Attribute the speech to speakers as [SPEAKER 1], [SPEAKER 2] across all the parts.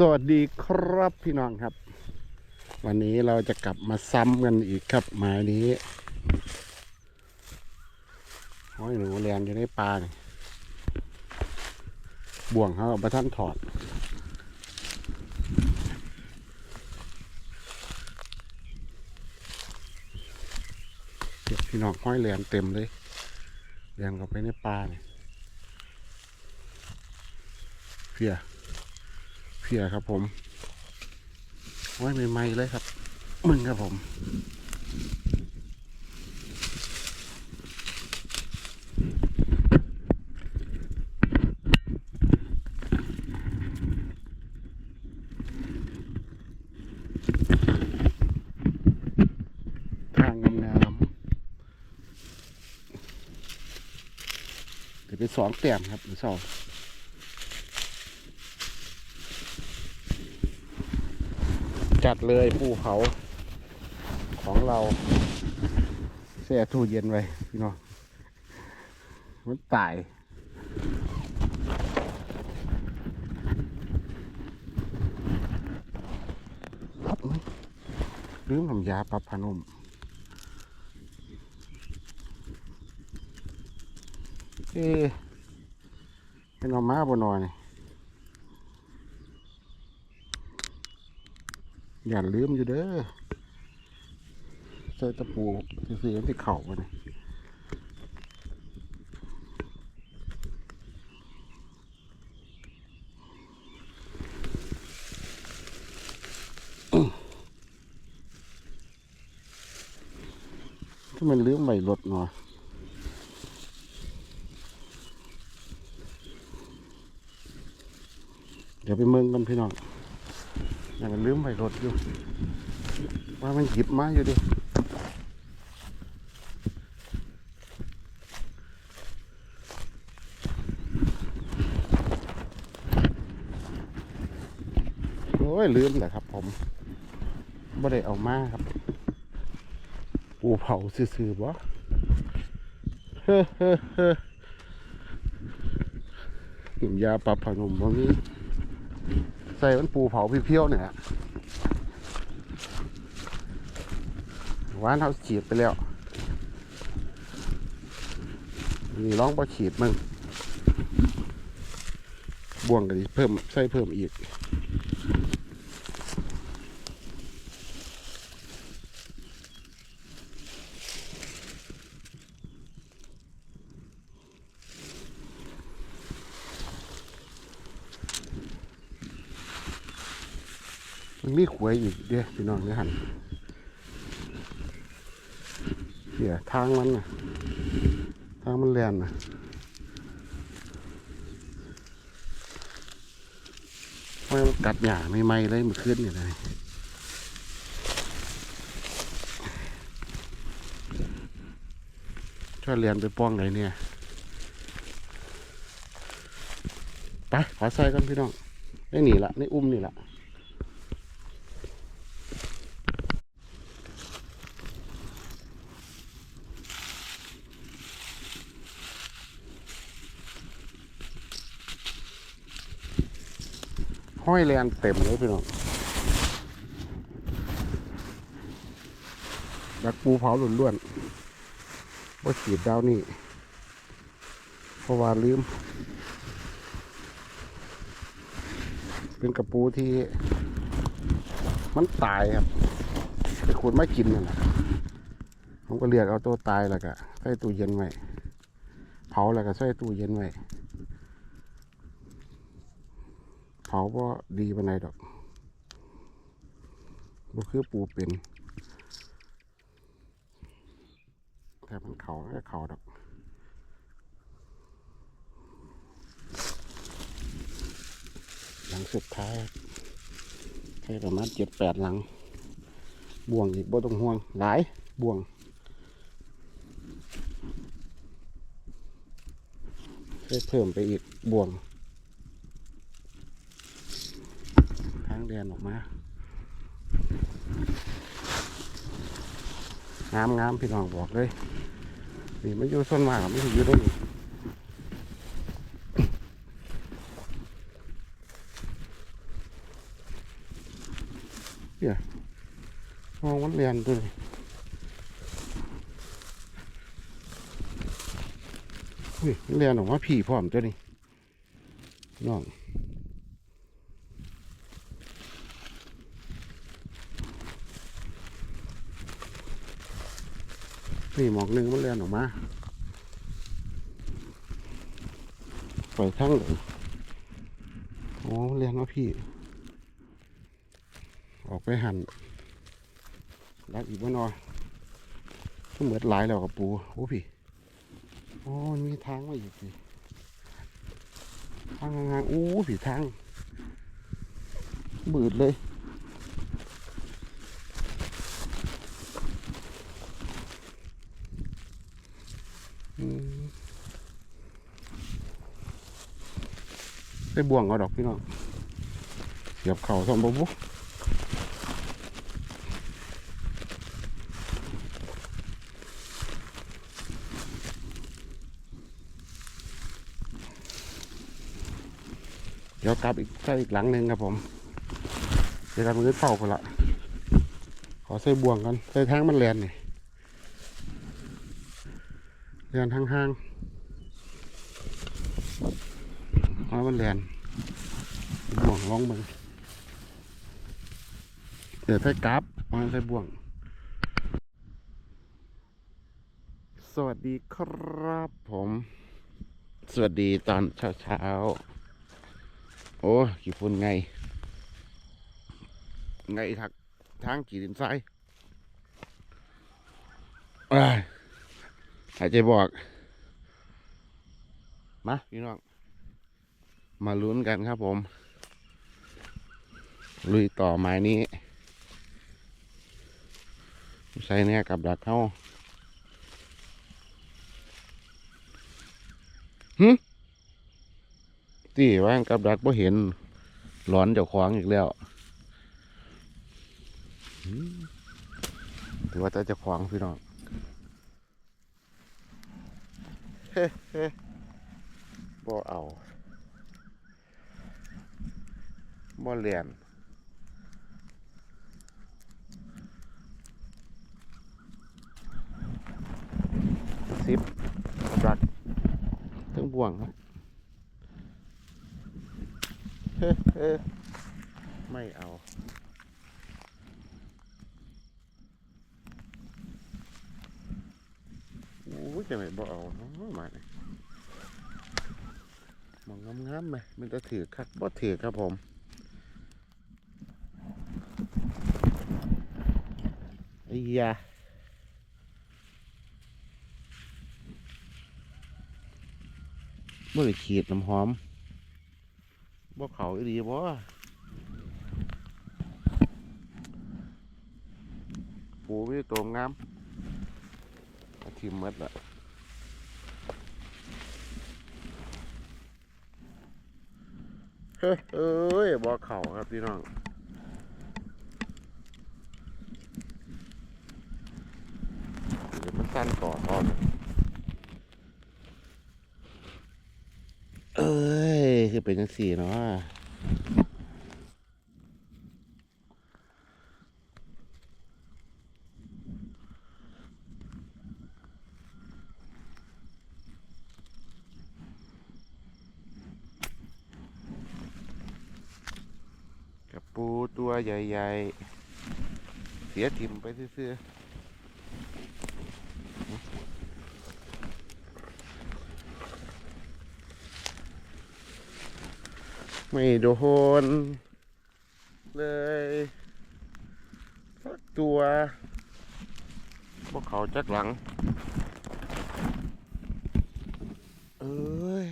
[SPEAKER 1] สวัสดีครับพี่น้องครับ วันนี้เราจะกลับมาซ้ำกันอีกครับหมายนี้ห้อยหนูแลนอยู่ในปลาเนี่ยบ่วงเขาประท่านถอด เก็บพี่น้องห้อยแลนเต็มเลยแลนเข้าไปในปลาเนี่ยเพีย เพียครับผมไว้ใหม่ๆเลยครับ มึงครับผมทางงามๆจะเป็นสองแต้มครับหรือสอง จัดเลยปูเขาของเราแช่ตู้เย็นไว้พี่น้องมันตายครับลืมทำยาปรับพนมเอ๊ะเป็นเอามาบนนอนนี่ อย่าลืมอยู่เด้อใส่ตะปูซื้อที่เข่าไปนี่ถ้ามันลืมใบรถเนาะเดี๋ยวไปเมืองกันพี่น้อง ย่ามันลืมไปรถอยู่ ว่ามันหยิบมาอยู่ดิโอ้ยลืมแหละครับผมไม่ได้เอามาครับ ปูเผาซื่อๆบ่เฮ้อเฮ้อเฮ้อหนุ่มยาปรับผนมบ่มี ใส่มันปูเผาเพี้ยวๆเนี่ยหวานเขาฉีดไปแล้ว นี่ร้องพอฉีดมึงบ่วงกันดิเพิ่มใส่เพิ่มอีก มันมีขวยอีกเด้อพี่น้องเนี่ยหันเดี๋ยวทางมันนะทางมันแลนนะไม่มันกัดหยาไม่ไหมเลยมันขึ้นนี่เลยช่วยเรียนไปป้องไหนเนี่ย ไป ขอใส่กันพี่น้องไอ้หนีละไอ้อุ้มนี่ละ อยแลนเต็มเลยพี่น้องดักปูเผาหลุนล้วนๆว่าขีดดาวนี่เพราะว่าลืม เป็นกระปูที่ มันตายครับแต่คนไม่กินนั่นแหละผมก็เรียกเอาตัวตายแล้วก็ใส่ตู้เย็นไว้เผาแล้วก็ใส่ตู้เย็นไว้ เผาก็ดีปานใดดอกบ่คือปูเป็นแต่มันเขาก็เขาดอกหลังสุดท้ายใช้ประมาณเจ็ดแปดหลัง บ่วงอีกบ่ต้องห่วง หลายบ่วงใช้เพิ่มไปอีกบ่วง ทางเดินออกมา งามงามพี่น้องบอกเลย นี่มันอยู่ส่วนมากไม่ถึงอยู่ด้นี่เนี่ยมองมันเรียนตัวนี้อุ้ยเรียนออกมาผีพร้อมตัวนี้น้อง นี่หมอกหนึ่งมันเรียนออกมาปทั้งเลยโอ้เรียนมาพี่ ออกไปหันรักอีกว่านอก็เหมือนหลายแล้วกับปูโอ้พี่โอ้มันมีทางมาอีกสิทางงางๆโอ้พี่ทางบืดเลย ได้บ่วงเอาดอกพี่น้องเสียบเข่าสมบูรณ์เดี๋ยวกลับอีกใส่อีกหลังหนึ่งครับผม เดี๋ยวเรามือเฝ้าคนละขอใส่บ่วงกันใส่ทางมันแลนนี่ แลนห้างๆเอามันแลนบ่วงลองมึงเดี๋ยวใส่กราฟมาใส่บ่วง สวัสดีครับผม สวัสดีตอนเช้าๆ โอ้กี่ฝุ่นไง ไงทักทางกี่ดินทรายอ้า หายใจบอก มาพี่น้อง มาลุ้นกันครับผม ลุยต่อไม้นี้ใช้เนี่ยกับดักเข้าหึที่ว่างกับดักบ่เห็น หลอนเจ้าของอีกแล้วหืมถือว่าแต่เจ้าของพี่น้องเฮ้เฮ้ บ่เอาบ่เรียนสิบกับดักถึงบ่วงครับเฮ้เฮ้ไม่เอา โอ้ย จะไม่บอกเอาเนามาเนี่ยมองงามๆไหมมันจะถือครับบ่ถือครับผมไอ้ยาเมื่อขีดน้ำหอมบ่เขาอีดีบ่ปูมีตัวงามทิมหมดละ เฮ้ยเอ้ยบ่อเข่าครับพี่น้องเดี๋ยวมันสั้นต่อทอนเอ้ย คือเป็นจังสี่เนาะ ปูตัวใหญ่ๆ เสียทิมไปซื่อไม่โดนเลยสักตัวพวกเขาจักหลัง เอ้ย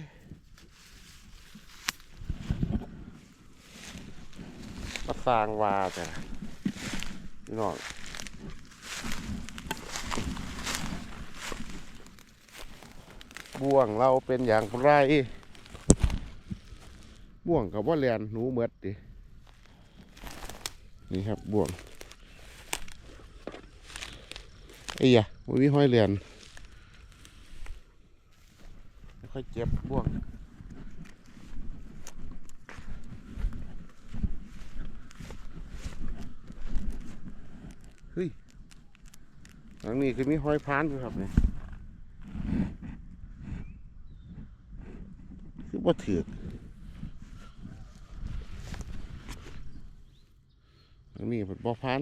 [SPEAKER 1] มาสร้างวาแต่พี่น้องบ่วงเราเป็นอย่างไรบ่วงกับว่าแลนหนูเมดดินี่ครับบ่วงไอ้ยะมันมีห้อยเรียนค่อยเจ็บบ่วง เเฮ้ย หลังนี้คือมีห้อยพานอยู่ครับเนี่ยคือบ่ถือกหลังนี้เป็นบ่พาน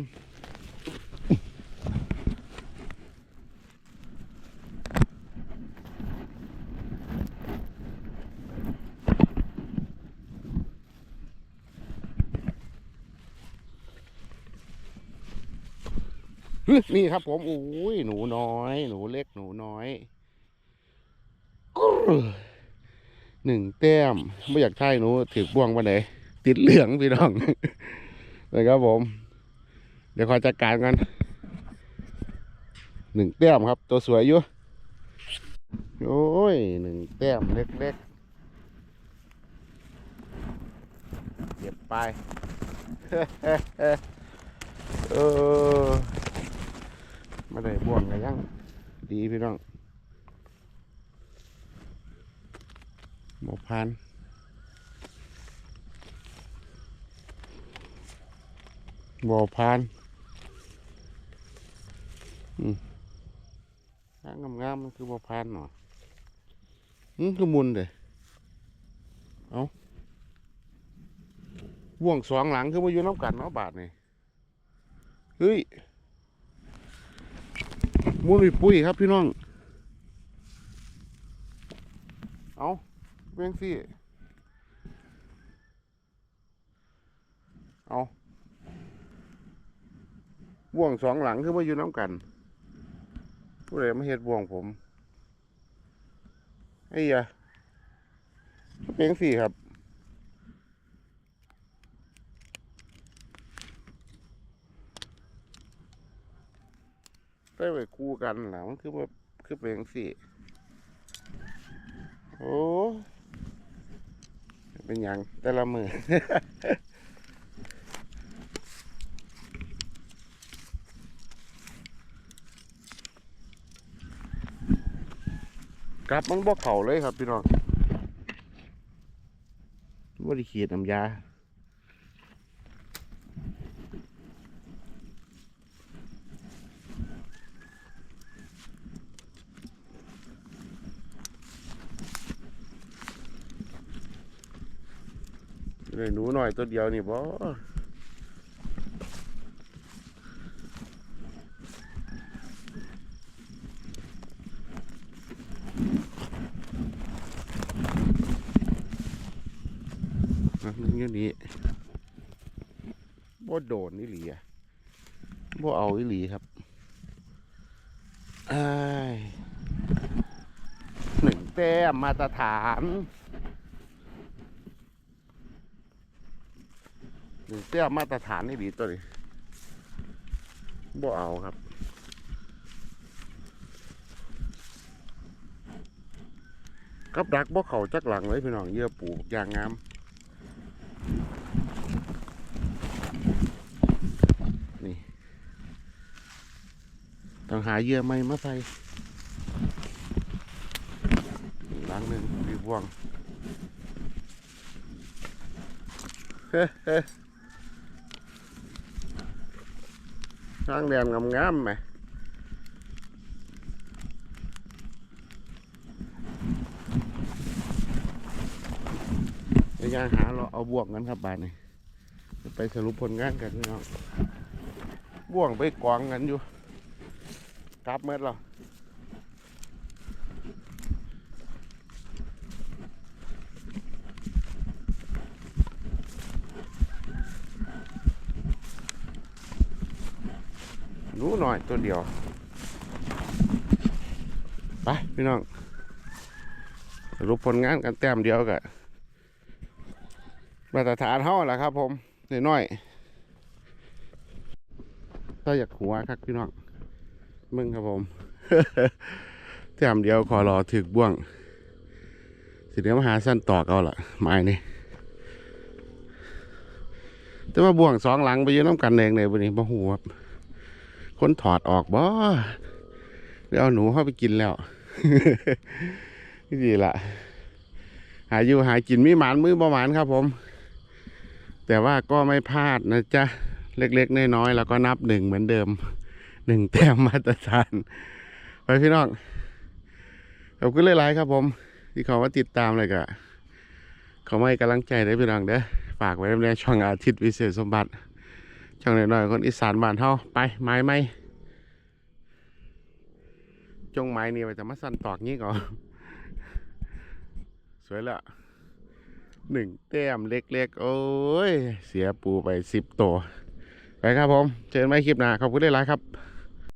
[SPEAKER 1] นี่ครับ ผมโอ้ยหนูน้อย หนูเล็กหนูน้อยหนึ่งแต้มไม่อยากใช่หนูถือบ่วงมาไหนติดเหลืองพี่น้องนะครับผม เดี๋ยวขอจัดการกันหนึ่งแต้มครับ ตัวสวยอยู่โอ้ยหนึ่งแต้มเล็กๆเก็บไปเออ ไม่ได้บ่วงกันยัง ดีพี่น้องหมอพันบ่อพานอืมหางงามๆมันคือบ่อพานหน่อยอืมคือมุนเด้เอาบ่วงสองหลังคือมาอยู่น้ำกันเนาะบาทนี่เฮ้ย มุ้ยปุ้ยครับพี่น้อง เอาเป็นสิเอาบ่วงสองหลังคือมาอยู่น้ำกัน ผู้ใดมาเฮ็ดบ่วงผมไอ้ยะเป็นสิครับ ได้ไปคู่กันหลังคือว่าคือเป็นจังสี่โอ้เป็นอย่างแต่ละมือกลับมันบ่เข่าเลยครับพี่น้องว่าได้ขีดน้ำยา เลยหนูหน่อยตัวเดียวนี่บ่นักนึงอยู่นี่บ่โดนนี่หลีอะบ่เอาอีหลีครับอ้หนึ่งแต้มมาตรฐาน นึ่เตี้ยมาตรฐานนี่ดีตัวนี้บ่เอาครับกับดักบ่เขาจักหลังเลยพี่น้องเยื่อปูอย่างงามนี่ต้องหาเยื่อใหม่มาใส่หลังหนึ่งมีบ่วงเฮ้ ทางแดงงามๆไหมไปย่างหาเราเอาบ่วงกันครับบานนี้จะไปสรุปผลงานกันพี่น้องบ่วงไปกองกันอยู่กลับเมื่อเรา หนูหน่อยตัวเดียว ไปพี่น้องรุปผลงานกันแต้มเดียวกะมาตรฐานเท่าแหละครับผมน้อยๆถ้าอยากหัวครับพี่น้องมึงครับผมแต้มเดียวขอรอถึกบ่วง สิเดี๋ยวมาหาสั้นต่อกเอาล่ะไม้นี่แต่ว่าบ่วงสองหลังไปยืนน้ำกันเองเลยวันนี้บ่หูครับ คนถอดออกบ่เดี๋ยวเอาหนูเข้าไปกินแล้วนี่ดีละหาอยู่หากินมีหมานมือประมาณครับผม แต่ว่าก็ไม่พลาดนะจ๊ะ เล็กๆน้อยๆแล้วก็นับหนึ่งเหมือนเดิมหนึ่งแต้มมาตรฐาน ไปพี่น้องขอบคุณหลายๆครับผม ที่เขามาติดตามเลยกะเขาไม่กำลังใจได้พี่น้องเด้อฝากไว้ในช่องอาทิตย์วิเศษสมบัติ ช่องหน่อยๆคนอีสานบ้านเฮาไปไม้ไหมจงไม้นี่ไปจะมาสั่นตอกงี้ก่อนสวยละหนึ่งแต้มเล็กๆ โอ้ย เสียปูไปสิบตัว ไปครับผม เจอกันใหม่คลิปหน้าขอบคุณหลายๆครับ